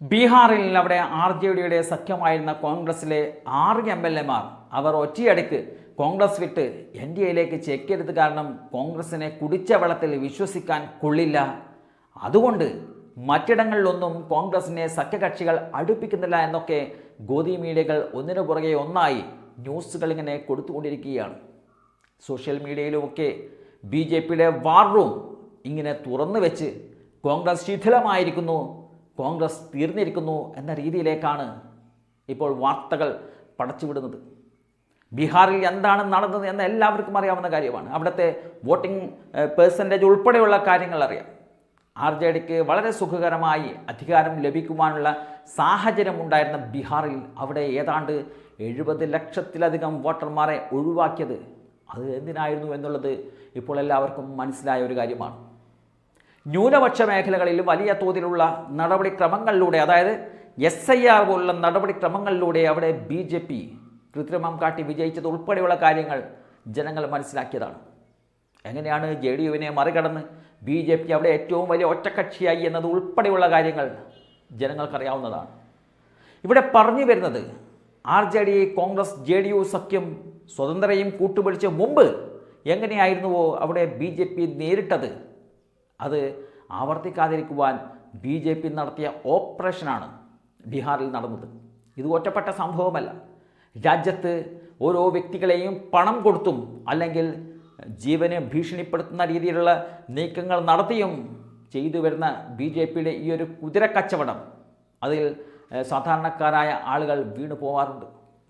ബീഹാറിൽ അവിടെ R J ഡിയുടെ സഖ്യമായിരുന്ന കോൺഗ്രസിലെ ആറ് എം എൽ എമാർ അവർ ഒറ്റയടിക്ക് കോൺഗ്രസ് വിട്ട് എൻ ഡി എയിലേക്ക് ചെക്കരുത് കാരണം കോൺഗ്രസിനെ കുടിച്ച വെള്ളത്തിൽ വിശ്വസിക്കാൻ കൊള്ളില്ല. അതുകൊണ്ട് മറ്റിടങ്ങളിലൊന്നും കോൺഗ്രസിനെ സഖ്യകക്ഷികൾ അടുപ്പിക്കുന്നില്ല എന്നൊക്കെ ഗോതി മീഡിയകൾ ഒന്നിനു പുറകെ ഒന്നായി ന്യൂസുകൾ ഇങ്ങനെ കൊടുത്തുകൊണ്ടിരിക്കുകയാണ്. സോഷ്യൽ മീഡിയയിലുമൊക്കെ ബി ജെ പിയുടെ വാർ റൂം ഇങ്ങനെ തുറന്നു വെച്ച് കോൺഗ്രസ് ശിഥിലമായിരിക്കുന്നു. കോൺഗ്രസ് തീർന്നിരിക്കുന്നു എന്ന രീതിയിലേക്കാണ് ഇപ്പോൾ വാർത്തകൾ പടച്ചുവിടുന്നത്. ബീഹാറിൽ എന്താണ് നടന്നത് എന്ന് എല്ലാവർക്കും അറിയാവുന്ന കാര്യമാണ്. അവിടുത്തെ വോട്ടിംഗ് പേഴ്സന്റേജ് ഉൾപ്പെടെയുള്ള കാര്യങ്ങൾ അറിയാം. ആർ ജെ ഡിക്ക് വളരെ സുഖകരമായി അധികാരം ലഭിക്കുവാനുള്ള സാഹചര്യം ഉണ്ടായിരുന്ന ബീഹാറിൽ അവിടെ ഏതാണ്ട് എഴുപത് ലക്ഷത്തിലധികം വോട്ടർമാരെ ഒഴിവാക്കിയത് അത് എന്തിനായിരുന്നു എന്നുള്ളത് ഇപ്പോൾ എല്ലാവർക്കും മനസ്സിലായ ഒരു കാര്യമാണ്. ന്യൂനപക്ഷ മേഖലകളിൽ വലിയ തോതിലുള്ള നടപടിക്രമങ്ങളിലൂടെ അതായത് എസ് ഐ ആർ പോലുള്ള നടപടിക്രമങ്ങളിലൂടെ അവിടെ ബി ജെ പി കൃത്രിമം കാട്ടി വിജയിച്ചത് ഉൾപ്പെടെയുള്ള കാര്യങ്ങൾ ജനങ്ങൾ മനസ്സിലാക്കിയതാണ്. എങ്ങനെയാണ് ജെ ഡി യുവിനെ മറികടന്ന് ബി ജെ പി അവിടെ ഏറ്റവും വലിയ ഒറ്റക്കക്ഷിയായി എന്നത് ഉൾപ്പെടെയുള്ള കാര്യങ്ങൾ ജനങ്ങൾക്കറിയാവുന്നതാണ്. ഇവിടെ പറഞ്ഞു വരുന്നത് R J D Congress J D U സഖ്യം സ്വതന്ത്രയും കൂട്ടുപിടിച്ച് മുമ്പ് എങ്ങനെയായിരുന്നുവോ അവിടെ ബി ജെ പി നേരിട്ടത്? അത് ആവർത്തിക്കാതിരിക്കുവാൻ ബി ജെ പി നടത്തിയ ഓപ്പറേഷനാണ് ബീഹാറിൽ നടന്നത്. ഇത് ഒറ്റപ്പെട്ട സംഭവമല്ല. രാജ്യത്ത് ഓരോ വ്യക്തികളെയും പണം കൊടുത്തും അല്ലെങ്കിൽ ജീവനെ ഭീഷണിപ്പെടുത്തുന്ന രീതിയിലുള്ള നീക്കങ്ങൾ നടത്തിയും ചെയ്തു വരുന്ന ബി ജെ പിയുടെ ഈ ഒരു കുതിരക്കച്ചവടം അതിൽ സാധാരണക്കാരായ ആളുകൾ വീണു പോവാറുണ്ട്.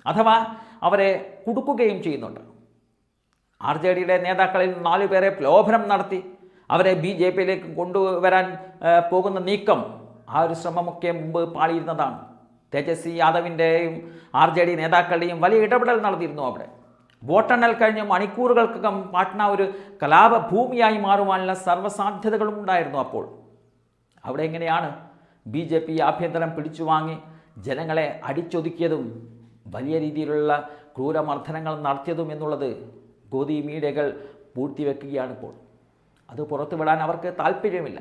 അഥവാ അവരെ കുടുക്കുകയും ചെയ്യുന്നുണ്ട്. ആർ ജെ ഡിയുടെ നേതാക്കളിൽ നാലു പേരെ പ്രലോഭനം നടത്തി. അവരെ ബി ജെ പിയിലേക്ക് കൊണ്ടുവരാൻ പോകുന്ന നീക്കം ആ ഒരു ശ്രമമൊക്കെ മുമ്പ് പാളിയിരുന്നതാണ്. തേജസ്വി യാദവിന്റെയും ആർ ജെ ഡി നേതാക്കളുടെയും വലിയ ഇടപെടൽ നടത്തിയിരുന്നു അവിടെ. വോട്ടെണ്ണൽ കഴിഞ്ഞ മണിക്കൂറുകൾക്കകം പാട്ന ഒരു കലാപഭൂമിയായി മാറുവാനുള്ള സർവസാധ്യതകളും ഉണ്ടായിരുന്നു അപ്പോൾ. അവിടെ എങ്ങനെയാണ് ബി ജെ പി ആഭ്യന്തരം പിടിച്ചു വാങ്ങി ജനങ്ങളെ അടിച്ചൊതുക്കിയതും വലിയ രീതിയിലുള്ള ക്രൂരമർദ്ദനങ്ങൾ നടത്തിയതും എന്നുള്ളത് ഗോതി മീഡിയകൾ പൂഴ്ത്തിവെക്കുകയാണ് ഇപ്പോൾ. അത് പുറത്തുവിടാൻ അവർക്ക് താല്പര്യമില്ല.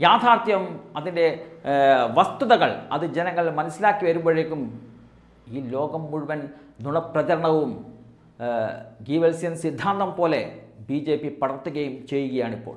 യാഥാർത്ഥ്യം അതിന്റെ വസ്തുതകൾ അത് ജനങ്ങൾ മനസ്സിലാക്കി വരുമ്പോഴേക്കും ഈ ലോകം മുഴുവൻ നുണപ്രചരണവും ഗീവൽസ്യൻ സിദ്ധാന്തം പോലെ ബി ജെ പി പടർത്തുകയും ചെയ്യുകയാണിപ്പോൾ.